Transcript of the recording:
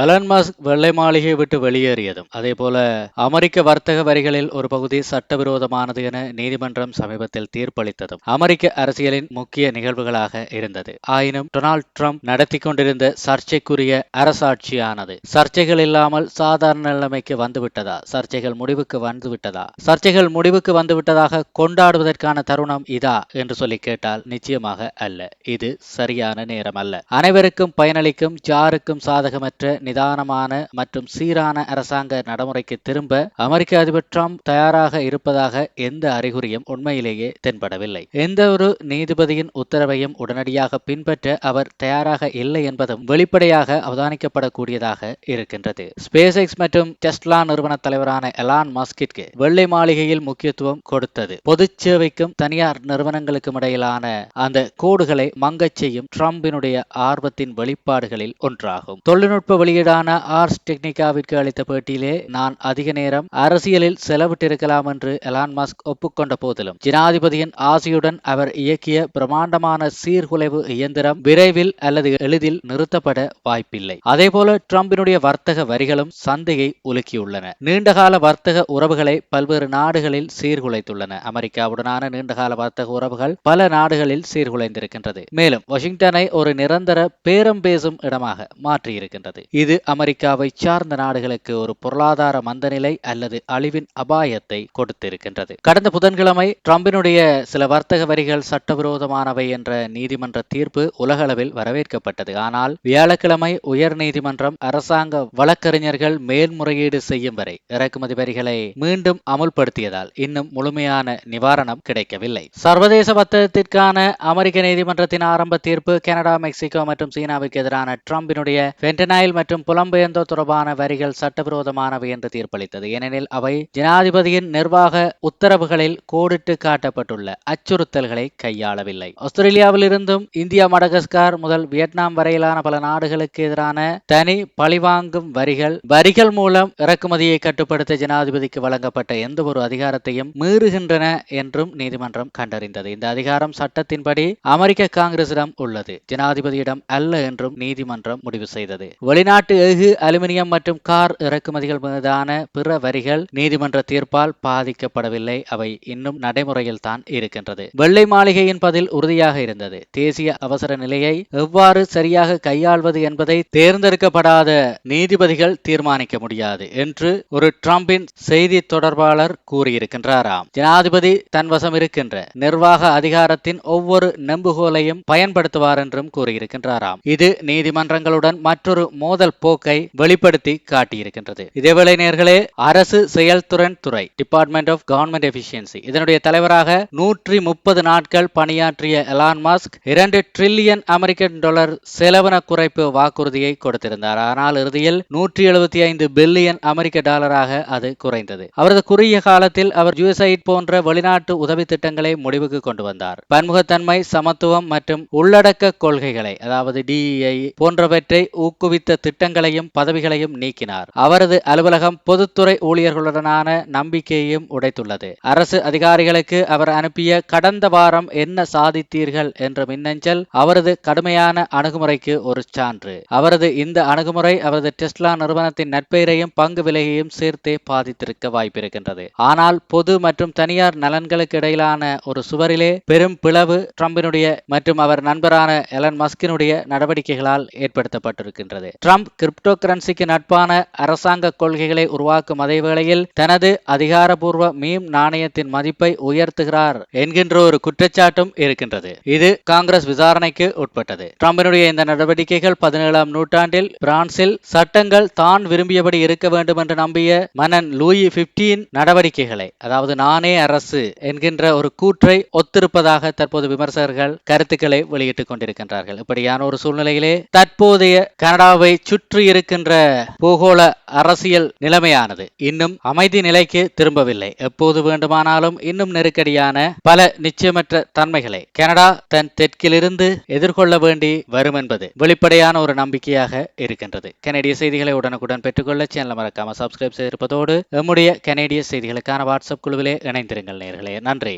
Alan mask வெள்ளை மாளிகை விட்டு வெளியேறியதும் அதே போல அமெரிக்க வர்த்தக வரிகளில் ஒரு பகுதி சட்டவிரோதமானது என நீதிமன்றம் சமீபத்தில் தீர்ப்பளித்ததும் அமெரிக்க அரசியலின் முக்கிய நிகழ்வுகளாக இருந்தது. ஆயினும் டொனால்ட் ட்ரம்ப் நடத்தி கொண்டிருந்த சர்ச்சைக்குரிய அரசாட்சியானது சர்ச்சைகள் இல்லாமல் சாதாரண நிலைமைக்கு வந்துவிட்டதா? சர்ச்சைகள் முடிவுக்கு வந்துவிட்டதா? சர்ச்சைகள் முடிவுக்கு வந்துவிட்டதாக கொண்டாடுவதற்கான தருணம் இதா? என்று சொல்லி கேட்டால் நிச்சயமாக அல்ல. இது சரியான நேரம் அல்ல. அனைவருக்கும் பயனளிக்கும் யாருக்கும் சாதகமற்ற நிதானமான மற்றும் சீரான அரசாங்க நடைமுறைக்கு திரும்ப அமெரிக்க அதிபர் ட்ரம்ப் தயாராக இருப்பதாக எந்த அறிகுறியும் உண்மையிலேயே தென்படவில்லை. எந்த ஒரு நீதிபதியின் உத்தரவையும் உடனடியாக பின்பற்ற அவர் தயாராக இல்லை என்பதும் வெளிப்படையாக அவதானிக்கப்படக்கூடியதாக இருக்கின்றது. ஸ்பேஸ் எக்ஸ் மற்றும் டெஸ்லா நிறுவன தலைவரான எலான் மஸ்கிற்கு வெள்ளை மாளிகையில் முக்கியத்துவம் கொடுத்தது. பொது சேவைக்கும் தனியார் நிறுவனங்களுக்கும் இடையிலான அந்த கோடுகளை மங்கச் செய்யும் ட்ரம்பினுடைய ஆர்வத்தின் வெளிப்பாடுகளில் ஒன்றாகும். தொழில்நுட்ப வெளியீடான ஆர்ஸ் டெக்னிகாவிற்கு அளித்த பேட்டியிலே நான் அதிக நேரம் அரசியலில் செலவிட்டிருக்கலாம் என்று எலான் மஸ்க் ஒப்புக்கொண்ட போதிலும். ஜனாதிபதியின் ஆசையுடன் அவர் இயக்கிய பிரமாண்டமான சீர்குலைவு இயந்திரம் விரைவில் அல்லது எளிதில் நிறுத்தப்பட வாய்ப்பில்லை. அதேபோல டிரம்பினுடைய வர்த்தக வரிகளும் சந்தையை உலுக்கியுள்ளன. நீண்டகால வர்த்தக உறவுகளை பல்வேறு நாடுகளில் சீர்குலைத்துள்ளன. அமெரிக்காவுடனான நீண்டகால வர்த்தக உறவுகள் பல நாடுகளில் சீர்குலைந்திருக்கின்றது. மேலும் வாஷிங்டனை ஒரு நிரந்தர பேரம் பேசும் இடமாக மாற்றியிருக்கின்றது. இது அமெரிக்காவை சார்ந்த நாடுகளுக்கு ஒரு பொருளாதார மந்தநிலை அல்லது அழிவின் அபாயத்தை கொடுத்திருக்கின்றது. கடந்த புதன்கிழமை டிரம்பினுடைய சில வர்த்தக வரிகள் சட்டவிரோதமானவை என்ற நீதிமன்ற தீர்ப்பு உலகளவில் வரவேற்கப்பட்டது. ஆனால் வியாழக்கிழமை உயர் நீதிமன்றம் அரசாங்க வழக்கறிஞர்கள் மேல்முறையீடு செய்யும் வரை இறக்குமதி வரிகளை மீண்டும் அமுல்படுத்தியதால் இன்னும் முழுமையான நிவாரணம் கிடைக்கவில்லை. சர்வதேச வர்த்தகத்திற்கான அமெரிக்க நீதிமன்றத்தின் ஆரம்ப தீர்ப்பு கனடா மெக்சிகோ மற்றும் சீனாவிற்கு எதிரான டிரம்பினுடைய பென்டனைல் மற்றும் புலம்பெயர்ந்தோர் தொடர்பான வரிகள் சட்டவிரோதமானவை என்று தீர்ப்பளித்தது. ஏனெனில் அவை ஜனாதிபதியின் நிர்வாக உத்தரவுகளில் கோடிட்டு காட்டப்பட்டுள்ள அச்சுறுத்தல்களை கையாளவில்லை. ஆஸ்திரேலியாவிலிருந்தும் இந்தியா மடகஸ்கார் முதல் வியட்நாம் வரையிலான பல நாடுகளுக்கு எதிரான தனி பழிவாங்கும் வரிகள் வரிகள் மூலம் இறக்குமதியை கட்டுப்படுத்த ஜனாதிபதிக்கு வழங்கப்பட்ட எந்த ஒரு அதிகாரத்தையும் மீறுகின்றன என்றும் நீதிமன்றம் கண்டறிந்தது. இந்த அதிகாரம் சட்டத்தின்படி அமெரிக்க காங்கிரசிடம் உள்ளது. ஜனாதிபதியிடம் அல்ல என்றும் நீதிமன்றம் முடிவு செய்தது. வெளிநாட்டு எஃகு அலுமினியம் மற்றும் கார் இறக்குமதிகள் மீதான பிற வரிகள் நீதிமன்ற தீர்ப்பால் பாதிக்கப்படவில்லை. அவை இன்னும் நடைமுறையில் தான் இருக்கின்றது. வெள்ளை மாளிகையின் பதில் உறுதியாக இருந்தது. தேசிய அவசர நிலையை எவ்வாறு சரியாக கையாள்வது என்பதை தேர்ந்தெடுக்கப்படாத நீதிபதிகள் தீர்மானிக்க முடியாது என்று ஒரு டிரம்பின் செய்தி தொடர்பாளர் கூறியிருக்கின்றாராம். ஜனாதிபதி தன் வசம் இருக்கின்ற நிர்வாக அதிகாரத்தின் ஒவ்வொரு நெம்புகோலையும் பயன்படுத்துவார் என்றும் கூறியிருக்கின்றாராம். இது நீதிமன்றங்களுடன் மற்றொரு மோதல் போக்கை வெளிப்படுத்தி காட்டியிருக்கின்றது. இதேவேளை நேர்களே அரசு செயல்திறன் துறை டிபார்ட்மெண்ட் ஆஃப் கவர்மெண்ட் எஃபிஷியன்சி இதனுடைய தலைவராக நூற்றி முப்பது நாட்கள் பணியாற்றிய எலான் மாஸ்க் இரண்டு டிரில்லியன் அமெரிக்கன் டாலர் செலவின குறைப்பு வாக்குறுதியை கொடுத்திருந்தார். ஆனால் இறுதியில் நூற்றி எழுபத்தி ஐந்து பில்லியன் அமெரிக்க டாலராக அது குறைந்தது. அவரது குறுகிய காலத்தில் அவர் யூஎஸ்ஐட் போன்ற வெளிநாட்டு உதவி திட்டங்களை முடிவுக்கு கொண்டு வந்தார். பன்முகத்தன்மை சமத்துவம் மற்றும் உள்ளடக்க கொள்கைகளை அதாவது டிஇஐ போன்றவற்றை ஊக்குவித்த திட்டங்களையும் பதவிகளையும் நீக்கினார். அவரது அலுவலகம் பொதுத்துறை ஊழியர்களுடனான நம்பிக்கையையும் உடைத்துள்ளது. அரசு அதிகாரிகளுக்கு அவர் அனுப்பிய கடந்த வாரம் என்ன சாதித்தீர்கள்? என்ற மின்னஞ்சல் அவரது கடுமையான அணுகுமுறைக்கு ஒரு சான்று. அவரது இந்த அணுகுமுறை அவரது டெஸ்லா நிறுவனத்தின் நட்பெயரையும் பங்கு விலையையும் சேர்த்தே பாதித்திருக்க வாய்ப்பிருக்கின்றது. ஆனால் பொது மற்றும் தனியார் நலன்களுக்கு இடையிலான ஒரு சுவரிலே பெரும் பிளவு ட்ரம்பினுடைய மற்றும் அவர் நண்பரான எலன் மஸ்கினுடைய நடவடிக்கைகளால் ஏற்படுத்தப்பட்டிருக்கின்றது. ட்ரம்ப் கிரிப்டோ கரன்சிக்கு நட்பான அரசாங்க கொள்கைகளை உருவாக்கும் அதே வேளையில் தனது அதிகாரபூர்வ மீம் நாணயத்தின் மதிப்பை உயர்த்துகிறார் என்கின்ற ஒரு குற்றச்சாட்டும் இருக்கின்றது. இது காங்கிரஸ் விசாரணைக்கு உட்பட்டது. டிரம்பினுடைய இந்த நடவடிக்கைகள் பதினேழாம் நூற்றாண்டில் பிரான்சில் சட்டங்கள் தான் விரும்பியபடி இருக்க வேண்டும் என்று நம்பிய மன்னன் லூயி பிப்டீன் நடவடிக்கைகளை அதாவது நானே அரசு என்கின்ற ஒரு கூற்றை ஒத்திருப்பதாக தற்போது விமர்சகர்கள் கருத்துக்களை வெளியிட்டுக் கொண்டிருக்கின்றார்கள். இப்படியான ஒரு சூழ்நிலையிலே தற்போதைய கனடாவை சுற்றி இருக்கின்ற பூகோள அரசியல் நிலைமையானது இன்னும் அமைதி நிலைக்கு திரும்பவில்லை. எப்போது வேண்டுமானாலும் இன்னும் நெருக்கடியான பல நிச்சயமற்ற தன்மைகளை கனடா தன் தெற்கிலிருந்து எதிர்கொள்ள வேண்டி வரும் என்பது வெளிப்படையான ஒரு நம்பிக்கையாக இருக்கின்றது. கனடிய செய்திகளை உடனுக்குடன் பெற்றுக்கொள்ள சேனலை மறக்காம சப்ஸ்கிரைப் செய்திருப்பதோடு நம்முடைய கனேடிய செய்திகளுக்கான வாட்ஸ்அப் குழுவிலே இணைந்திருங்கள் நேர்களே. நன்றி.